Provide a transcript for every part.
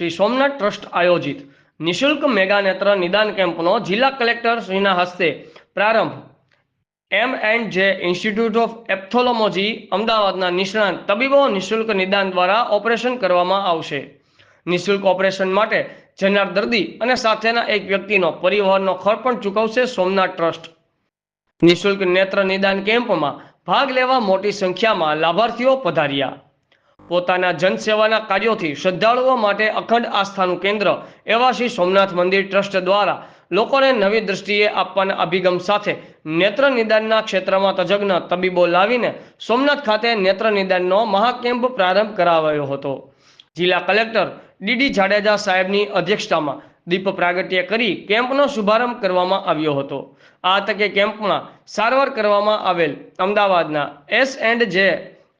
Shri Somnath trust આયોજિત. નિશુલ્ક mega નેત્ર નિદાન કેમ્પનો જિલ્લા કલેક્ટર શ્રીના હસ્તે પ્રારંભ. M and J institute of ophthalmology અમદાવાદના નિષ્ણાંત તબીબો નિશુલ્ક નિદાન દ્વારા ઓપરેશન કરવામાં આવશે. નિઃશુલ્ક ઓપરેશન માટે જનાર દર્દી અને સાથેના એક વ્યક્તિનો પરિવહનનો ખર્ચ પણ ચૂકવશે સોમનાથ ટ્રસ્ટ. નિશુલ્ક નેત્ર નિદાન કેમ્પમાં ભાગ લેવા મોટી સંખ્યામાં લાભાર્થીઓ પધાર્યા. પોતાના જનસેવાના કાર્યોથી શ્રદ્ધાળુઓ માટે અખંડ આસ્થાનું કેન્દ્ર, એવા શ્રી સોમનાથ મંદિર ટ્રસ્ટ દ્વારા લોકોને નવી દ્રષ્ટિએ આપવાના અભિગમ સાથે નેત્ર નિદાનના ક્ષેત્રમાં તજજ્ઞ તબીબો લાવીને સોમનાથ ખાતે નેત્ર નિદાનનો મહાકેમ્પ પ્રારંભ કરાવાયો હતો. જિલ્લા કલેક્ટર ડીડી જાડેજા સાહેબની અધ્યક્ષતામાં દીપ પ્રાગટ્ય કરી કેમ્પનો શુભારંભ કરવામાં આવ્યો હતો. આ તકે કેમ્પમાં સારવાર કરવામાં આવેલ અમદાવાદના એસ એન્ડ જે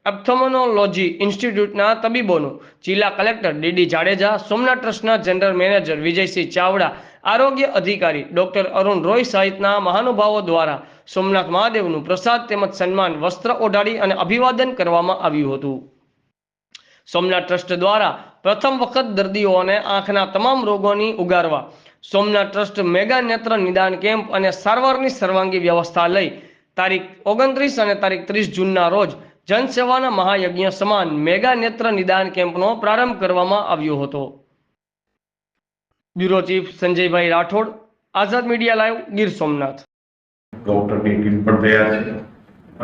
એપ્થોમોનોલોજી ઇન્સ્ટિટ્યૂટના તબીબોનું જિલ્લા કલેક્ટર ડીડી જાડેજા, સોમનાથ ટ્રસ્ટના જનરલ મેનેજર વિજયસિંહ ચાવડા, આરોગ્ય અધિકારી ડોક્ટર અરુણ રોય સહિતના મહાનુભાવો દ્વારા સોમનાથ મહાદેવનું પ્રસાદ તેમજ સન્માન વસ્ત્ર ઓઢાડી અને અભિવાદન કરવામાં આવ્યું હતું. સોમનાથ ટ્રસ્ટ દ્વારા પ્રથમ વખત દર્દીઓને આંખના તમામ રોગોની ઉગારવા સોમનાથ ટ્રસ્ટ મેગા નેત્ર નિદાન કેમ્પ અને સારવારની સર્વાંગી વ્યવસ્થા લઈ તારીખ ઓગણત્રીસ અને તારીખ ત્રીસ જૂનના રોજ જનસેવાના મહાયજ્ઞ સમાન મેગા નેત્ર નિદાન કેમ્પનો પ્રારંભ કરવામાં આવ્યો હતો. Bureau chief Sanjaybhai Rathod, Azad media live, Gir Somnath. ડોક્ટરની ટીમ પણ તૈયાર છે.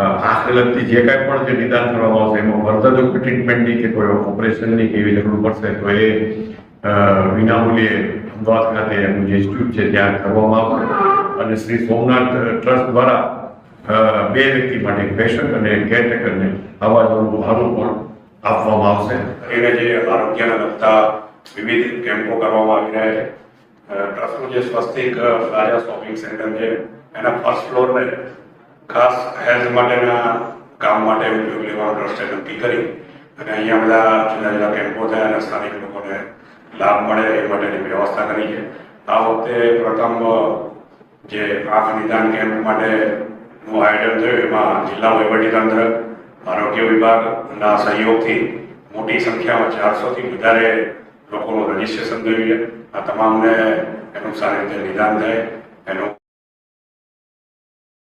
આંખને લગતી જે કાંઈ પણ જે નિદાન કરવામાં આવશે, એમાં ફર્ધર ટ્રીટમેન્ટની કે કોઈ ઓપરેશનની કે એવી જરૂર પડશે, તો એ વિનામૂલ્યે અમદાવાદ ખાતે એમનું જે ઇન્સ્ટિટ્યૂટ છે, ત્યાં કરવામાં આવશે. અને શ્રી સોમનાથ ટ્રસ્ટ દ્વારા બે વ્યક્તિ માટે પેશન્ટ અને કેરટેકરને આવા જવાનું ભાડું પણ આપવામાં આવશે. એને જે આરોગ્યને લગતા વિવિધ કેમ્પો કરવામાં આવી રહ્યા છે. ટ્રસ્ટનું જે સ્વસ્તિક રાજા શોપિંગ સેન્ટર છે, એના ફર્સ્ટ ફ્લોરને ખાસ હેલ્થ માટેના કામ માટે ઉપયોગ લેવાનું ટ્રસ્ટે નક્કી કરી અને અહીંયા બધા જુદા જુદા કેમ્પો થયા અને સ્થાનિક લોકોને લાભ મળે એ માટેની વ્યવસ્થા કરી છે. આ વખતે પ્રથમ જે આંખ નિદાન કેમ્પ માટેનું આયોજન થયું એમાં જિલ્લા વહીવટીતંત્ર, આરોગ્ય વિભાગના સહયોગથી મોટી સંખ્યામાં ચારસોથી વધારે લોકોનું રજીસ્ટ્રેશન થયું છે. આ તમામને એનું સારી રીતે નિદાન થાય, એનું